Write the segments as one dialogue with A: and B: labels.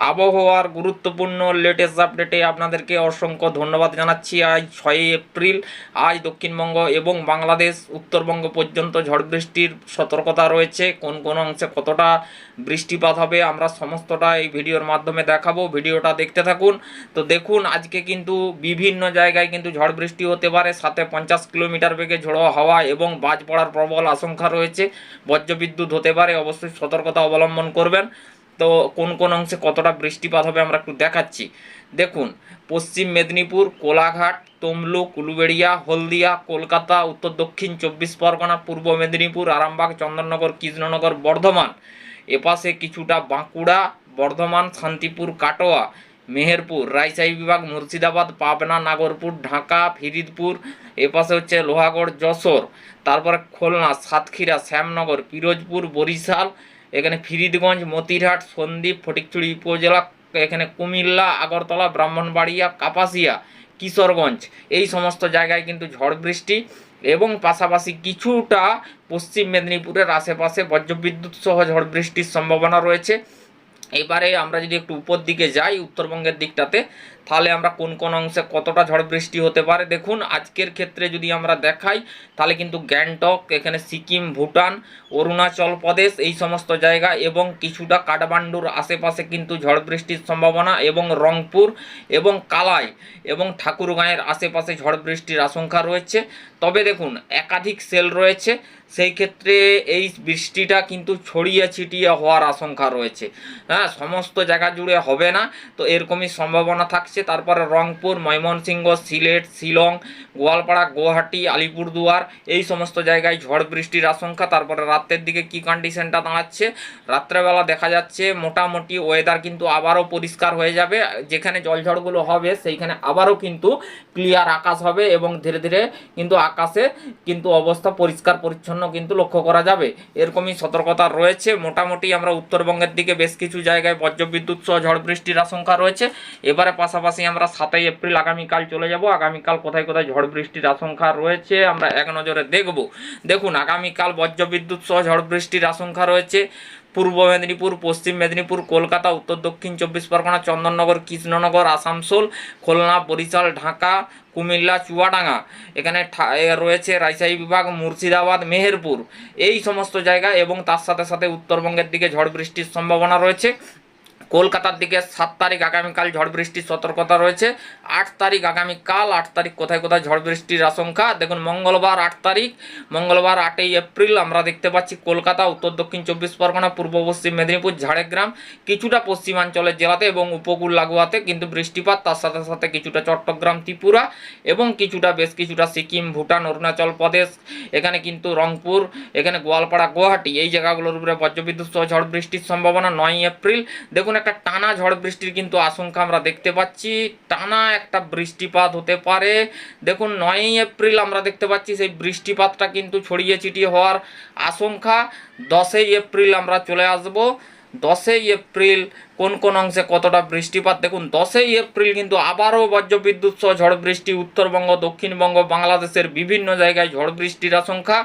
A: আবহাওয়ার গুরুত্বপূর্ণ লেটেস্ট আপডেটে আপনাদেরকে অসংখ্য ধন্যবাদ জানাচ্ছি। আজ ছয়ই এপ্রিল, আজ দক্ষিণবঙ্গ এবং বাংলাদেশ, উত্তরবঙ্গ পর্যন্ত ঝড় বৃষ্টির সতর্কতা রয়েছে। কোন কোন অংশে কতটা বৃষ্টিপাত হবে আমরা সমস্তটা এই ভিডিওর মাধ্যমে দেখাবো। ভিডিওটা দেখতে থাকুন। তো দেখুন, আজকে কিন্তু বিভিন্ন জায়গায় কিন্তু ঝড় বৃষ্টি হতে পারে। সাথে পঞ্চাশ কিলোমিটার বেগে ঝোড়ো হাওয়া এবং বাজ পড়ার প্রবল আশঙ্কা রয়েছে। বজ্রবিদ্যুৎ হতে পারে, অবশ্যই সতর্কতা অবলম্বন করবেন। তো কোন কোন অংশে কতটা বৃষ্টিপাত হবে আমরা একটু দেখাচ্ছি। দেখুন, পশ্চিম মেদিনীপুর, কোলাঘাট, তমলুক, উলুবেড়িয়া, হলদিয়া, কলকাতা, উত্তর দক্ষিণ চব্বিশ পরগনা, পূর্ব মেদিনীপুর, আরামবাগ, চন্দননগর, কৃষ্ণনগর, বর্ধমান। এপাশে কিছুটা বাঁকুড়া, বর্ধমান, শান্তিপুর, কাটোয়া, মেহেরপুর রাজশাহী বিভাগ, মুর্শিদাবাদ, পাবনা, নাগরপুর, ঢাকা, ফিরিদপুর, এপাশে হচ্ছে লোহাগড়, যশোর, তারপরে খুলনা, সাতক্ষীরা, শ্যামনগর, পিরোজপুর, বরিশাল এখানে ফিরিদগঞ্জ, মতিরহাট, সন্দ্বীপ ফটিকছড়ি উপজেলা, এখানে কুমিল্লা, আগরতলা, ব্রাহ্মণবাড়িয়া, কাপাসিয়া, কিশোরগঞ্জ। এই সমস্ত জায়গায় কিন্তু ঝড় বৃষ্টি এবং পাশাপাশি কিছুটা পশ্চিম মেদিনীপুরের আশেপাশে বজ্রবিদ্যুৎ সহ ঝড় বৃষ্টির সম্ভাবনা রয়েছে। এবারে আমরা যদি একটু উপর দিকে যাই, উত্তরবঙ্গের দিকটাতে তাহলে আমরা কোন কোন অংশে কতটা ঝড় বৃষ্টি হতে পারে? দেখুন, আজকের ক্ষেত্রে যদি আমরা দেখাই, তাহলে কিন্তু গ্যাংটক, এখানে সিকিম, ভুটান, অরুণাচল প্রদেশ, এই সমস্ত জায়গা এবং কিছুটা কাঠমান্ডুর আশেপাশে কিন্তু ঝড় বৃষ্টির সম্ভাবনা এবং রংপুর এবং কালাই এবং ঠাকুরগাঁয়ের আশেপাশে ঝড় বৃষ্টির আশঙ্কা রয়েছে। তবে দেখুন, একাধিক সেল রয়েছে, সেই ক্ষেত্রে এই বৃষ্টিটা কিন্তু ছড়িয়ে ছিটিয়ে হওয়ার আশঙ্কা রয়েছে। হ্যাঁ সমস্ত জায়গা জুড়ে হবে না, তো এরকমই সম্ভাবনা থাকছে। তারপরে রংপুর, ময়মনসিংহ, সিলেট, শিলং, গোয়ালপাড়া, গুয়াহাটি, আলিপুরদুয়ার, এই সমস্ত জায়গায় ঝড় বৃষ্টির আশঙ্কা। তারপরে রাতের দিকে কি কন্ডিশনটা দাঁড়াচ্ছে? রাত্রেবেলা দেখা যাচ্ছে মোটামুটি ওয়েদার কিন্তু আবারও পরিষ্কার হয়ে যাবে। যেখানে জলঝড়গুলো হবে, সেইখানে আবারও কিন্তু ক্লিয়ার আকাশ হবে এবং ধীরে ধীরে কিন্তু আকাশে কিন্তু অবস্থা পরিষ্কার পরিচ্ছন্ন কিন্তু লক্ষ্য করা যাবে। এরকমই সতর্কতা রয়েছে। মোটামুটি আমরা উত্তরবঙ্গের দিকে বেশ কিছু জায়গায় বজ্রবিদ্যুৎ সহ ঝড় বৃষ্টির আশঙ্কা রয়েছে। এবারে পাশাপাশি আমরা সাতই এপ্রিল আগামীকাল চলে যাব। আগামীকাল কোথায় কোথায় ঝড় বৃষ্টির আশঙ্কা রয়েছে আমরা এক নজরে দেখব। দেখুন, আগামীকাল বজ্রবিদ্যুৎ সহ ঝড় বৃষ্টির আশঙ্কা রয়েছে। পূর্ব মেদিনীপুর, পশ্চিম মেদিনীপুর, কলকাতা, উত্তর দক্ষিণ চব্বিশ পরগনা, চন্দননগর, কৃষ্ণনগর, আসানসোল, খুলনা, বরিশাল, ঢাকা, কুমিল্লা, চুয়াডাঙ্গা। এখানে রয়েছে রাজশাহী বিভাগ, মুর্শিদাবাদ, মেহেরপুর। এই সমস্ত জায়গা এবং তার সাথে সাথে উত্তরবঙ্গের দিকে ঝড় বৃষ্টির সম্ভাবনা রয়েছে। কলকাতার দিকে সাত তারিখ আগামীকাল ঝড় বৃষ্টির সতর্কতা রয়েছে। আট তারিখ আগামীকাল, আট তারিখ কোথায় কোথায় ঝড় বৃষ্টির আশঙ্কা। দেখুন, মঙ্গলবার আট তারিখ, মঙ্গলবার আটই এপ্রিল আমরা দেখতে পাচ্ছি কলকাতা, উত্তর দক্ষিণ চব্বিশ পরগনা, পূর্ব পশ্চিম মেদিনীপুর, ঝাড়গ্রাম, কিছুটা পশ্চিমাঞ্চলের জেলাতে এবং উপকূল লাগোয়াতে কিন্তু বৃষ্টিপাত। তার সাথে সাথে কিছুটা চট্টগ্রাম, ত্রিপুরা এবং কিছুটা, বেশ কিছুটা সিকিম, ভুটান, অরুণাচল প্রদেশ, এখানে কিন্তু রংপুর, এখানে গোয়ালপাড়া, গুয়াহাটি এই জায়গাগুলোর উপরে বজ্রবিদ্যুৎ সহ ঝড় বৃষ্টির সম্ভাবনা নয় এপ্রিল। দেখুন একটা টানা ঝড় বৃষ্টির কিন্তু আশঙ্কা আমরা দেখতে পাচ্ছি। টানা একটা বৃষ্টিপাত হতে পারে। দেখুন, নয়ই এপ্রিল আমরা দেখতে পাচ্ছি, সেই বৃষ্টিপাতটা কিন্তু ছড়িয়ে ছিটিয়ে হওয়ার আশঙ্কা। দশই এপ্রিল আমরা চলে আসব। দশই এপ্রিল কোন কোন অংশে কতটা বৃষ্টিপাত? দেখুন, দশই এপ্রিল কিন্তু আবারও বজ্রবিদ্যুৎ সহ ঝড় বৃষ্টি। উত্তরবঙ্গ, দক্ষিণবঙ্গ, বাংলাদেশের বিভিন্ন জায়গায় ঝড় বৃষ্টির আশঙ্কা।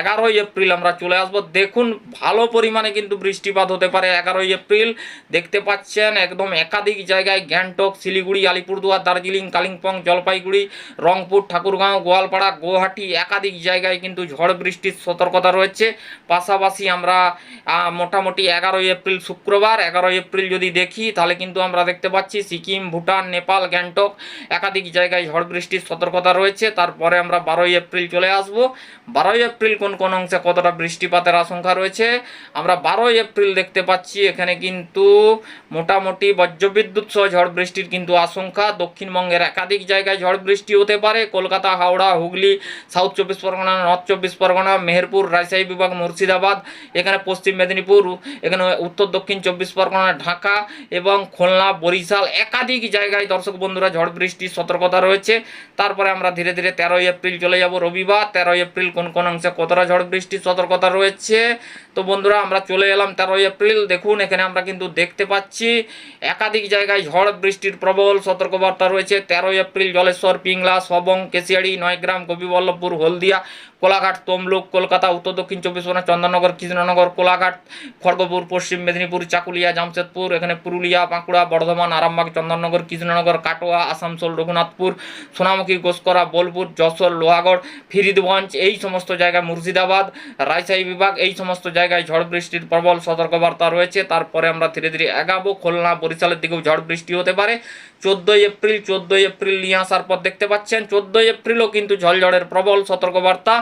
A: এগারোই এপ্রিল আমরা চলে আসব। দেখুন, ভালো পরিমাণে কিন্তু বৃষ্টিপাত হতে পারে এগারোই এপ্রিল। দেখতে পাচ্ছেন, একদম একাধিক জায়গায় গ্যাংটক, শিলিগুড়ি, আলিপুরদুয়ার, দার্জিলিং, কালিম্পং, জলপাইগুড়ি, রংপুর, ঠাকুরগাঁও, গোয়ালপাড়া, গুয়াহাটি একাধিক জায়গায় কিন্তু ঝড় বৃষ্টির সতর্কতা রয়েছে। পাশাপাশি আমরা মোটামুটি এগারোই এপ্রিল শুক্রবার, এগারোই এপ্রিল যদি দেখি, তাহলে কিন্তু আমরা দেখতে পাচ্ছি সিকিম, ভুটান, নেপাল, গ্যাংটক একাধিক জায়গায় ঝড় বৃষ্টির সতর্কতা রয়েছে। তারপরে আমরা বারোই এপ্রিল চলে আসব। বারোই এপ্রিল কোন কোন অংশে কতটা বৃষ্টিপাতের আশঙ্কা রয়েছে? আমরা বারোই এপ্রিল দেখতে পাচ্ছি, এখানে কিন্তু মোটামুটি বজ্রবিদ্যুৎ সহ ঝড় বৃষ্টির কিন্তু আশঙ্কা। দক্ষিণবঙ্গের একাধিক জায়গায় ঝড় বৃষ্টি হতে পারে। কলকাতা, হাওড়া, হুগলি, সাউথ চব্বিশ পরগনা, নর্থ চব্বিশ পরগনা, মেহেরপুর, রাজশাহী বিভাগ, মুর্শিদাবাদ, এখানে পশ্চিম মেদিনীপুর, এখানে উত্তর দক্ষিণ চব্বিশ পরগনা ঢাকা এবং খুলনা, বরিশাল একাধিক জায়গায় দর্শক বন্ধুরা ঝড় বৃষ্টির সতর্কতা রয়েছে। তারপরে আমরা ধীরে ধীরে তেরোই এপ্রিল চলে যাব রবিবার। তেরোই এপ্রিল কোন কোন অংশে কতটা ঝড় বৃষ্টির সতর্কতা রয়েছে? তো বন্ধুরা, আমরা চলে এলাম তেরোই এপ্রিল। দেখুন, এখানে আমরা কিন্তু দেখতে পাচ্ছি একাধিক জায়গায় ঝড় বৃষ্টির প্রবল সতর্কবার্তা রয়েছে। তেরোই এপ্রিল, জলেশ্বর, পিংলা, সবং, কেশিয়াড়ি, নয়গ্রাম গোপীবল্লভপুর হলদিয়া, কোলাঘাট, তমলুক, কলকাতা, উত্তর দক্ষিণ চব্বিশ পরগনা চন্দননগর কৃষ্ণনগর, কোলাঘাট, খড়গপুর, পশ্চিম মেদিনীপুর, চাকুলিয়া, জামশেদপুর, এখানে পুরুলিয়া, বাঁকুড়া, বর্ধমান, আরামবাগ চন্দননগর কৃষ্ণনগর, কাটোয়া আসানসোল রঘুনাথপুর, সোনামুখী, গোসকরা, বোলপুর, যশোর, লোহাগড়, ফিরিদগঞ্জ, এই সমস্ত জায়গায় মুর্শিদাবাদ, রাজশাহী বিভাগ, এই সমস্ত জায়গায় ঝড় বৃষ্টির প্রবল সতর্কবার্তা রয়েছে। তারপরে আমরা ধীরে ধীরে এগাবো। খুলনা বরিশালের দিকেও ঝড় বৃষ্টি হতে পারে। চোদ্দোই এপ্রিল চোদ্দোই এপ্রিল নিয়ে আসার পর দেখতে পাচ্ছেন, চোদ্দোই এপ্রিলও কিন্তু ঝড়ঝড়ের প্রবল সতর্কবার্তা।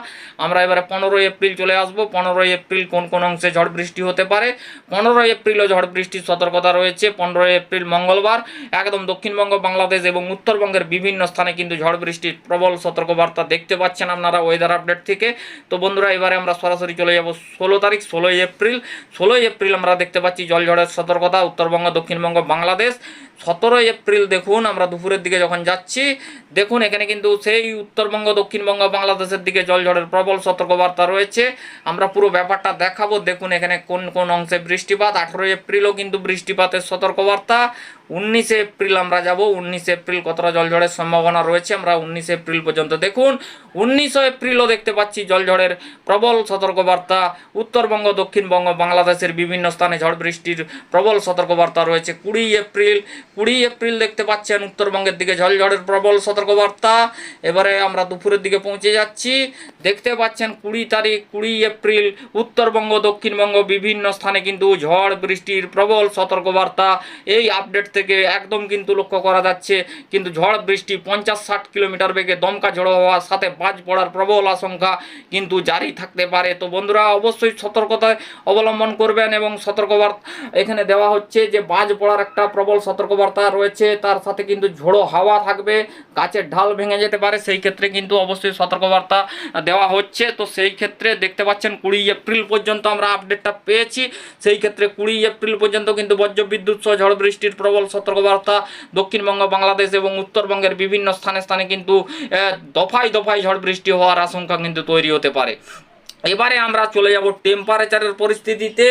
A: আমরা এবারে পনেরোই এপ্রিল চলে আসব। পনেরোই এপ্রিল কোন কোন অংশে ঝড় বৃষ্টি হতে পারে? পনেরোই এপ্রিলও ঝড় বৃষ্টির সতর্কতা রয়েছে। পনেরোই এপ্রিল মঙ্গলবার। একদম দক্ষিণবঙ্গ, বাংলাদেশ এবং উত্তরবঙ্গের বিভিন্ন স্থানে কিন্তু ঝড় বৃষ্টির প্রবল সতর্কবার্তা দেখতে পাচ্ছেন আপনারা ওয়েদার আপডেট থেকে। তো বন্ধুরা, এবারে আমরা সরাসরি চলে যাব ষোলো তারিখ, ষোলোই এপ্রিল। ষোলোই এপ্রিল আমরা দেখতে পাচ্ছি জলঝড়ের সতর্কতা। উত্তরবঙ্গ, দক্ষিণবঙ্গ, বাংলাদেশ। সতেরোই এপ্রিল দেখুন, আমরা দুপুরের দিকে যখন যাচ্ছি, দেখুন এখানে কিন্তু সেই উত্তরবঙ্গ, দক্ষিণবঙ্গ, বাংলাদেশের দিকে জলঝড়ের প্রবল সতর্কবার্তা রয়েছে। আমরা পুরো ব্যাপারটা দেখাবো, দেখুন এখানে কোন কোন অংশে বৃষ্টিপাত। আঠেরোই এপ্রিলও কিন্তু বৃষ্টিপাতের সতর্কবার্তা। উনিশে এপ্রিল আমরা যাব। উনিশে এপ্রিল কতটা জলঝড়ের সম্ভাবনা রয়েছে আমরা উনিশে এপ্রিল পর্যন্ত দেখুন। উনিশে এপ্রিলও দেখতে পাচ্ছি জলঝড়ের প্রবল সতর্কবার্তা। উত্তরবঙ্গ, দক্ষিণবঙ্গ, বাংলাদেশের বিভিন্ন স্থানে ঝড় বৃষ্টির প্রবল সতর্কবার্তা রয়েছে। কুড়ি এপ্রিল কুড়ি এপ্রিল দেখতে পাচ্ছেন উত্তরবঙ্গের দিকে ঝড়ঝড়ের প্রবল সতর্কবার্তা। এবারে আমরা দুপুরের দিকে পৌঁছে যাচ্ছি। দেখতে পাচ্ছেন কুড়ি তারিখ, কুড়ি এপ্রিল, উত্তরবঙ্গ, দক্ষিণবঙ্গ বিভিন্ন স্থানে কিন্তু ঝড় বৃষ্টির প্রবল সতর্কবার্তা। এই আপডেট থেকে একদম কিন্তু লক্ষ্য করা যাচ্ছে। কিন্তু ঝড় বৃষ্টি পঞ্চাশ ষাট কিলোমিটার বেগে দমকা ঝড়ো হওয়ার সাথে বাজ পড়ার প্রবল আশঙ্কা কিন্তু জারি থাকতে পারে। তো বন্ধুরা, অবশ্যই সতর্কতা অবলম্বন করবেন এবং সতর্কবার্তা এখানে দেওয়া হচ্ছে যে, বাজ পড়ার একটা প্রবল সতর্কবার্তা রয়েছে। তার সাথে কিন্তু ঝোড়ো হাওয়া থাকবে, গাছের ঢাল ভেঙে যেতে পারে। সেই ক্ষেত্রে কিন্তু অবশ্যই সতর্কবার্তা দেওয়া হচ্ছে। তো সেই ক্ষেত্রে দেখতে পাচ্ছেন, কুড়ি এপ্রিল পর্যন্ত আমরা আপডেটটা পেয়েছি। সেই ক্ষেত্রে কুড়ি এপ্রিল পর্যন্ত কিন্তু বজ্র বিদ্যুৎ সহ ঝড় বৃষ্টির প্রবল সতর্কবার্তা, দক্ষিণবঙ্গ, বাংলাদেশ এবং উত্তরবঙ্গের বিভিন্ন স্থানে স্থানে কিন্তু দফায় দফায় ঝড় বৃষ্টি হওয়ার আশঙ্কা কিন্তু তৈরি হতে পারে। এবারে আমরা চলে যাব টেম্পারেচারের পরিস্থিতিতে।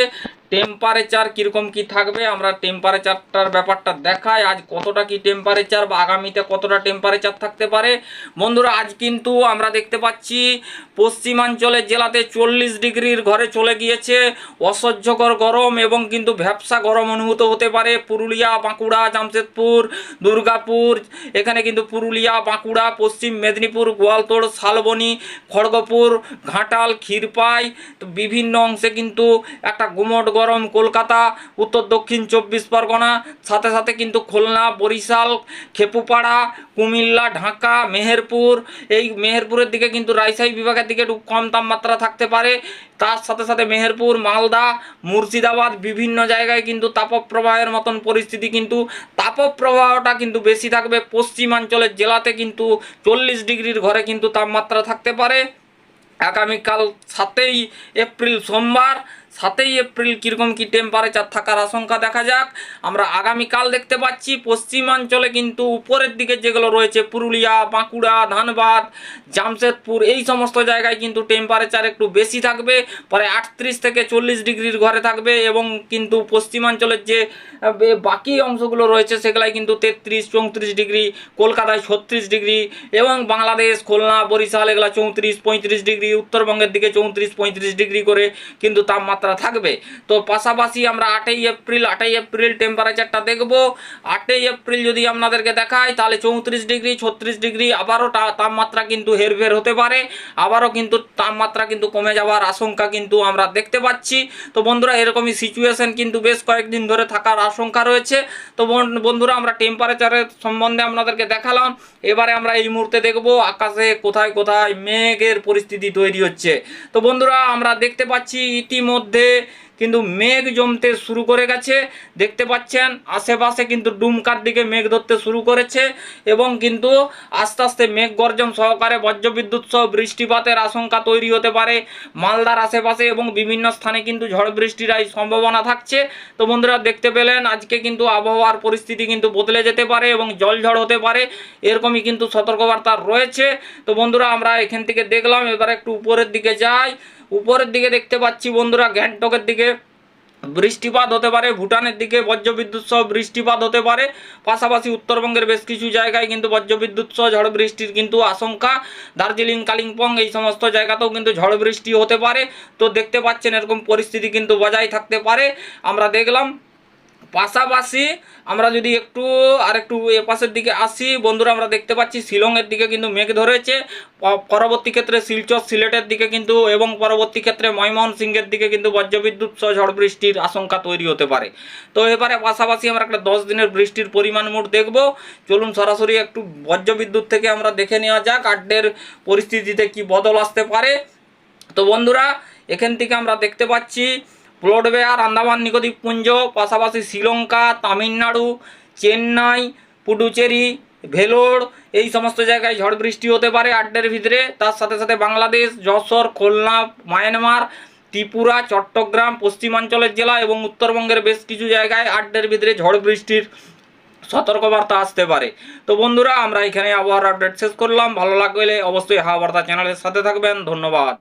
A: টেম্পারেচার কীরকম কি থাকবে, আমরা টেম্পারেচারটার ব্যাপারটা দেখাই। আজ কতটা কি টেম্পারেচার বা আগামীতে কতটা টেম্পারেচার থাকতে পারে। বন্ধুরা, আজ কিন্তু আমরা দেখতে পাচ্ছি পশ্চিমাঞ্চলের জেলাতে চল্লিশ ডিগ্রির ঘরে চলে গিয়েছে অসহ্যকর গরম এবং কিন্তু ভ্যাবসা গরম অনুভূত হতে পারে। পুরুলিয়া, বাঁকুড়া, জামশেদপুর, দুর্গাপুর, এখানে কিন্তু পুরুলিয়া, বাঁকুড়া, পশ্চিম মেদিনীপুর, গোয়ালতোড়, শালবনি, খড়গপুর, ঘাটাল, ক্ষীরপাই বিভিন্ন অংশে কিন্তু একটা গুমট গরম কলকাতা, উত্তর দক্ষিণ চব্বিশ পরগনা, সাথে সাথে কিন্তু খুলনা, বরিশাল, খেপুপাড়া, কুমিল্লা, ঢাকা, মেহেরপুর, এই মেহেরপুরের দিকে কিন্তু রাজশাহী বিভাগের দিকে একটু কম তাপমাত্রা থাকতে পারে। তার সাথে সাথে মেহেরপুর, মালদা, মুর্শিদাবাদ বিভিন্ন জায়গায় কিন্তু তাপপ্রবাহের মতন পরিস্থিতি কিন্তু তাপপ্রবাহটা কিন্তু বেশি থাকবে। পশ্চিমাঞ্চলের জেলাতে কিন্তু চল্লিশ ডিগ্রির ঘরে কিন্তু তাপমাত্রা থাকতে পারে। আগামীকাল সাতই এপ্রিল সোমবার সাতই এপ্রিল কীরকম কী টেম্পারেচার থাকার আশঙ্কা দেখা যাক। আমরা আগামীকাল দেখতে পাচ্ছি, পশ্চিমাঞ্চলে কিন্তু উপরের দিকে যেগুলো রয়েছে, পুরুলিয়া, বাঁকুড়া, ধানবাদ, জামশেদপুর, এই সমস্ত জায়গায় কিন্তু টেম্পারেচার একটু বেশি থাকবে। পরে আটত্রিশ থেকে চল্লিশ ডিগ্রির ঘরে থাকবে এবং কিন্তু পশ্চিমাঞ্চলের যে বাকি অংশগুলো রয়েছে সেগুলাই কিন্তু তেত্রিশ, চৌত্রিশ ডিগ্রি, কলকাতায় ছত্রিশ ডিগ্রি এবং বাংলাদেশ, খুলনা, বরিশাল এগুলো চৌত্রিশ, পঁয়ত্রিশ ডিগ্রি, উত্তরবঙ্গের দিকে চৌত্রিশ, পঁয়ত্রিশ ডিগ্রি করে কিন্তু তাপমাত্রা থাকবে। তো পাশাপাশি আমরা আটই এপ্রিল আটই এপ্রিল টেম্পারেচারটা দেখব। আটই এপ্রিল যদি আপনাদেরকে দেখায় তাহলে চৌত্রিশ ডিগ্রি, ছত্রিশ ডিগ্রি, আবারও তাপমাত্রা কিন্তু হেরফের হতে পারে। আবারও কিন্তু তাপমাত্রা কিন্তু কমে যাওয়ার আশঙ্কা কিন্তু আমরা দেখতে পাচ্ছি। তো বন্ধুরা, এরকমই সিচুয়েশন কিন্তু বেশ কয়েকদিন ধরে থাকার আশঙ্কা রয়েছে। তো বন- বন্ধুরা, আমরা টেম্পারেচারের সম্বন্ধে আপনাদেরকে দেখালাম। এবারে আমরা এই মুহূর্তে দেখব আকাশে কোথায় কোথায় মেঘের পরিস্থিতি তৈরি হচ্ছে। তো বন্ধুরা, আমরা দেখতে পাচ্ছি ইতিমধ্যে কিন্তু মেঘ জমতে শুরু করে গেছে। দেখতে পাচ্ছেন, আশেপাশে কিন্তু ডুমকার দিকে মেঘ ধরতে শুরু করেছে এবং কিন্তু আস্তে আস্তে মেঘ গর্জন সহকারে বজ্রবিদ্যুৎ সহ বৃষ্টিপাতের আশঙ্কা তৈরি হতে পারে মালদার আশেপাশে এবং বিভিন্ন স্থানে কিন্তু ঝড় বৃষ্টির এই সম্ভাবনা থাকছে। তো বন্ধুরা, দেখতে পেলেন, আজকে কিন্তু আবহাওয়ার পরিস্থিতি কিন্তু বদলে যেতে পারে এবং জল ঝড় হতে পারে, এরকমই কিন্তু সতর্কবার্তা রয়েছে। তো বন্ধুরা, আমরা এখান থেকে দেখলাম, এবার একটু উপরের দিকে যাই। উপরের দিকে দেখতে পাচ্ছি বন্ধুরা গ্যাংটকের দিকে বৃষ্টিপাত হতে পারে, ভুটানের দিকে বজ্রবিদ্যুৎ সহ বৃষ্টিপাত হতে পারে, পাশাপাশি উত্তরবঙ্গের বেশ কিছু জায়গায় কিন্তু বজ্রবিদ্যুৎ সহ ঝড় বৃষ্টির কিন্তু আশঙ্কা। দার্জিলিং, কালিম্পং এই সমস্ত জায়গাতেও কিন্তু ঝড় বৃষ্টি হতে পারে। তো দেখতে পাচ্ছেন এরকম পরিস্থিতি কিন্তু বজায় থাকতে পারে। আমরা দেখলাম পাশাপাশি আমরা যদি একটু আর একটু এপাশের দিকে আসি, বন্ধুরা আমরা দেখতে পাচ্ছি শিলংয়ের দিকে কিন্তু মেঘ ধরেছে। পরবর্তী ক্ষেত্রে শিলচর সিলেটের দিকে কিন্তু এবং পরবর্তী ক্ষেত্রে ময়মনসিংহের দিকে কিন্তু বজ্রবিদ্যুৎ সহ ঝড় বৃষ্টির আশঙ্কা তৈরি হতে পারে। তো এবারে পাশাপাশি আমরা একটা দশ দিনের বৃষ্টির পরিমাণ মোট দেখব। চলুন সরাসরি একটু বজ্রবিদ্যুৎ থেকে আমরা দেখে নেওয়া যাক, আড্ডের পরিস্থিতিতে কি বদল আসতে পারে। তো বন্ধুরা, এখান থেকে আমরা দেখতে পাচ্ছি প্লটবেয়ার আন্দামান নিকোদ্বীপপুঞ্জ পাশাপাশি শ্রীলঙ্কা, তামিলনাড়ু, চেন্নাই, পুডুচেরি, ভেলোর, এই সমস্ত জায়গায় ঝড় বৃষ্টি হতে পারে আড্ডের ভিতরে। তার সাথে সাথে বাংলাদেশ, যশোর, খুলনা, মায়ানমার, ত্রিপুরা, চট্টগ্রাম, পশ্চিমাঞ্চলের জেলা এবং উত্তরবঙ্গের বেশ কিছু জায়গায় আড্ডের ভিতরে ঝড় বৃষ্টির সতর্কবার্তা আসতে পারে। তো বন্ধুরা, আমরা এখানে আবহাওয়ার আপডেট শেষ করলাম। ভালো লাগলে অবশ্যই হাওয়া বার্তা চ্যানেলের সাথে থাকবেন। ধন্যবাদ।